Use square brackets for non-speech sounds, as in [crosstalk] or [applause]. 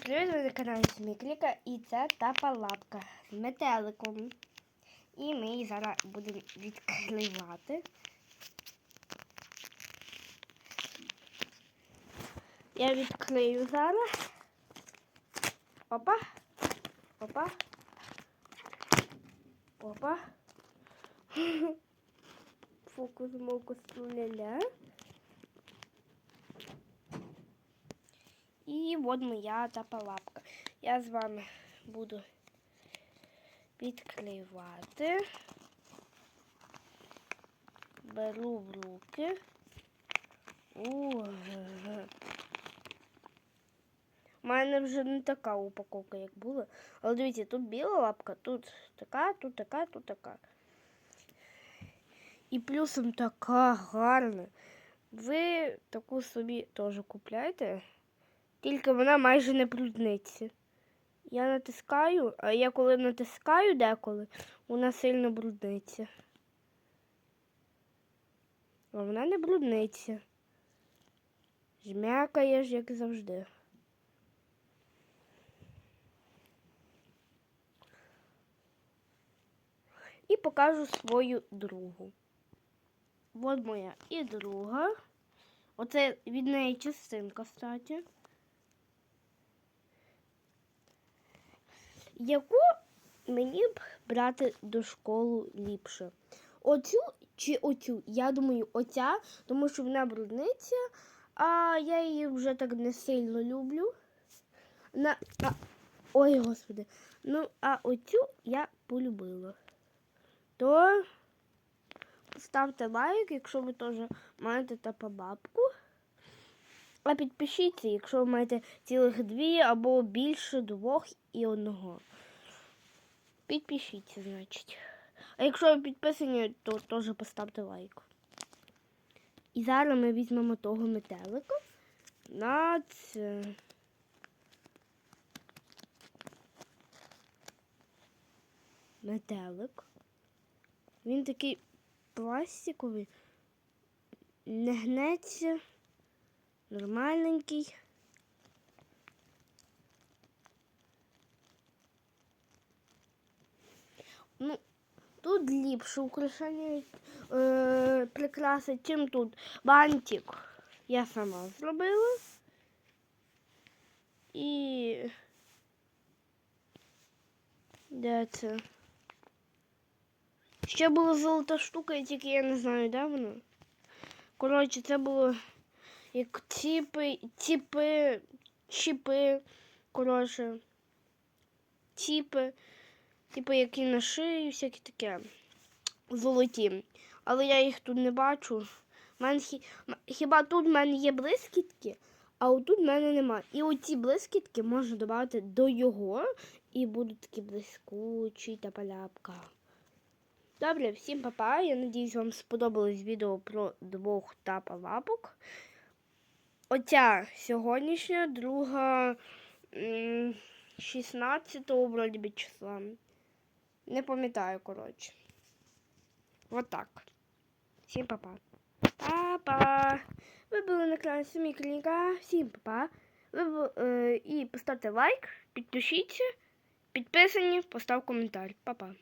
Привіт, ви на каналі Смікліка і це тапа лапка з метеликом. І ми її зараз будемо відкривати. Я відкрию зараз. Опа. Опа. Опа. [laughs] Фокус мокус ля-ля. І от моя тапалапка. Я з вами буду відкривати. Беру в руки. У мене вже не така упаковка, як була. Але дивіться, тут біла лапка, тут така, тут така, тут така. І плюсом така гарна. Ви таку собі теж купляєте. Тільки вона майже не брудниться. Я натискаю, а я коли натискаю деколи, вона сильно брудниться. А вона не брудниться. Ж, як завжди. І покажу свою другу. От моя і друга. Оце від неї частинка, кстати. Яку мені б брати до школи ліпше? Оцю чи оцю? Я думаю, оця, тому що вона брудниця, а я її вже так не сильно люблю. На, а, Ой, господи. Ну, а оцю я полюбила. То ставте лайк, якщо ви теж маєте тапа-бабку. А підпишіться, якщо ви маєте цілих дві або більше двох і одного. Підпишіться, значить. А якщо ви підписані, то теж поставте лайк. І зараз ми візьмемо того метелика на це. Метелик. Він такий пластиковий, не гнеться, нормальненький. Ну, тут ліпше украшення е, прикраси, чим тут бантик. Я сама зробила. І де це? Ще була золота штука, тільки я не знаю, де вона. Коротше, це було як ціпи, ціпи, чіпи, коротше, ціпи, типу, які на шиї, всякі таке золоті. Але я їх тут не бачу. Мен, хіба тут в мене є блискітки, а отут в мене нема. І оці блискітки можна додати до його, і будуть такі блискучі та паляпка. Добре, всім папа. Я надіюсь, вам сподобалось відео про двох тапа лапок. Оця сьогоднішня, друга 16-го вроді би числа. Не пам'ятаю, коротше. Отак. От всім папа. Папа! Ви були на каналі Клініка. Всім папа. Ви були, е, і поставте лайк, підпишіться, підписані, постав коментар. Папа.